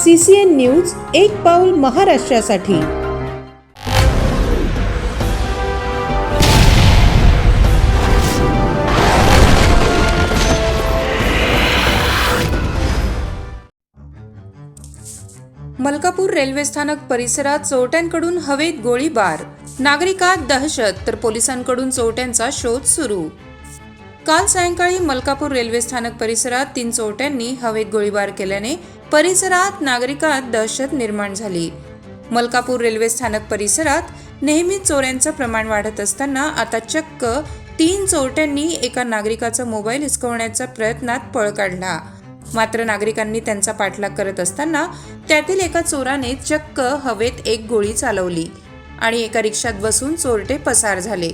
C C N news एक पाऊल महाराष्ट्रासाठी. मलकापूर रेल्वे स्थानक परिसरात चोरट्यांकडून हवेत गोळीबार. नागरिकात दहशत तर पोलिसांकडून चोरट्यांचा शोध सुरू. काल सायंकाळी मलकापूर रेल्वे स्थानक परिसरात तीन चोरट्यांनी हवेत गोळीबार केल्याने परिसरात नागरिकात दहशत निर्माण झाली. मलकापूर रेल्वे स्थानक परिसरात नेहमीच चोऱ्यांचं प्रमाण वाढत असताना आता चक्क तीन चोरट्यांनी एका नागरिकाचा मोबाईल हिसकवण्याच्या प्रयत्नात पळ काढला. मात्र नागरिकांनी त्यांचा पाठलाग करत असताना त्यातील एका चोराने चक्क हवेत एक गोळी चालवली आणि एका रिक्षात बसून चोरटे पसार झाले.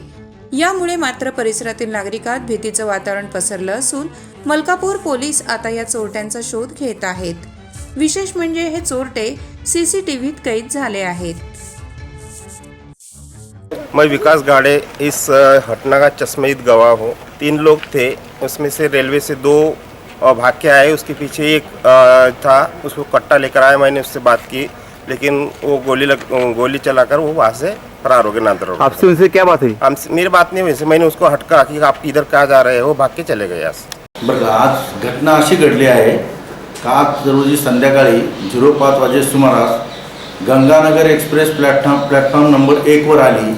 यामुळे मात्र परिसरातील नागरिकात भीतीचं वातावरण पसरलं असून मलकापूर पोलीस आता या चोरट्यांचा शोध घेत आहेत. विशेष म्हणजे हे चोरटे सीसीटीव्हीत कैद झाले आहेत. मैं विकास गाड़े इस घटना का चश्मदीद गवाह हूँ। तीन लोग थे उसमें से रेलवे से दो भाग के आए उसके पीछे एक था उसको कट्टा लेकर आया मैंने उससे बात की लेकिन वो गोली लग गोली चलाकर वो वहाँ से फरार हो गए नादर आपसे उनसे क्या बात हुई? हम मेरी बात नहीं हुई मैंने उसको हटका कि आप इधर कहाँ जा रहे हो भाग के चले गए यहाँ से। आज घटना अशी घडली आहे सात रोजी संध्याकाळी झिरो पाच वाजे सुमारास Ganganagar express platform platform number एकवर आली.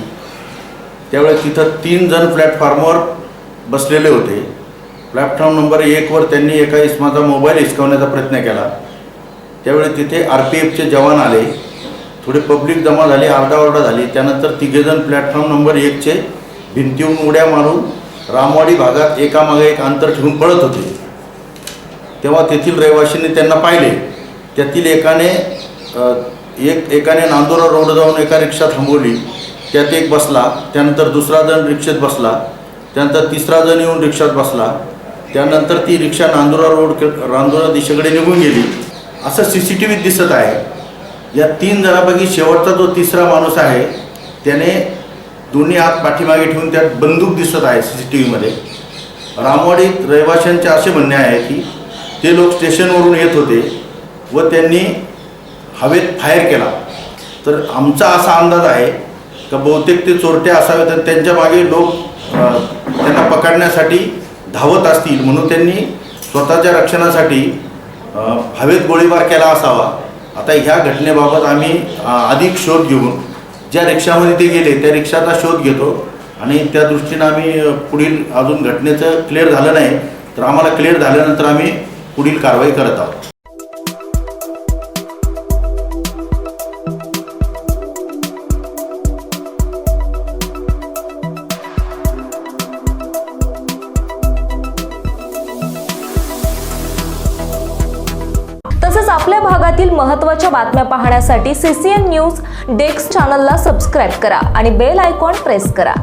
त्यावेळेस तिथं तीन जण प्लॅटफॉर्मवर बसलेले होते. प्लॅटफॉर्म नंबर एकवर त्यांनी एका इसमाचा मोबाईल हिसकवण्याचा प्रयत्न केला. त्यावेळी तिथे आर पी एफचे जवान आले. थोडे पब्लिक जमा झाली आरडाओरडा झाली. त्यानंतर तिघेजण प्लॅटफॉर्म नंबर एकचे भिंतीहून उड्या मारून रामवाडी भागात एकामागे एक अंतर ठेवून पळत होते. तेव्हा तेथील रहिवाशींनी त्यांना पाहिले. त्यातील एकाने एक एकाने नांदोरा रोड जाऊन एका रिक्षा थांबवली. त्यात एक बसला. त्यानंतर दुसरा जण रिक्षेत बसला. त्यानंतर तिसरा जण येऊन रिक्षात बसला. त्यानंतर ती रिक्षा नांदुरा रोड नांदुरा दिशेकडे निघून गेली. असं सी सी टी व्हीत दिसत आहे. या तीन जणांपैकी शेवटचा जो तिसरा माणूस आहे त्याने दोन्ही हात पाठीमागे ठेवून त्यात बंदूक दिसत आहे सी सी टी व्हीमध्ये. रामवाडीत रहिवाशांचे असे म्हणणे आहे की ते लोक स्टेशनवरून येत होते व त्यांनी हवेत फायर केला. तर आमचा असा अंदाज आहे का बहुतेक ते चोरटे असावेत आणि त्यांच्या मागे लोक त्यांना पकडण्यासाठी धावत असतील म्हणून त्यांनी स्वतःच्या रक्षणासाठी हवेत गोळीबार केला असावा. आता ह्या घटनेबाबत आम्ही अधिक शोध घेऊन ज्या रिक्षामध्ये ते गेले त्या रिक्षाचा शोध घेतो आणि त्या दृष्टीनं आम्ही पुढील अजून घटनेचं क्लिअर झालं नाही. तर आम्हाला क्लिअर झाल्यानंतर आम्ही पुढील कारवाई करत आहोत. आपल्या भागातील महत्त्वाच्या बातम्या पाहण्यासाठी सीसीएन न्यूज डेस्क चॅनलला सबस्क्राईब करा आणि बेल आयकॉन प्रेस करा.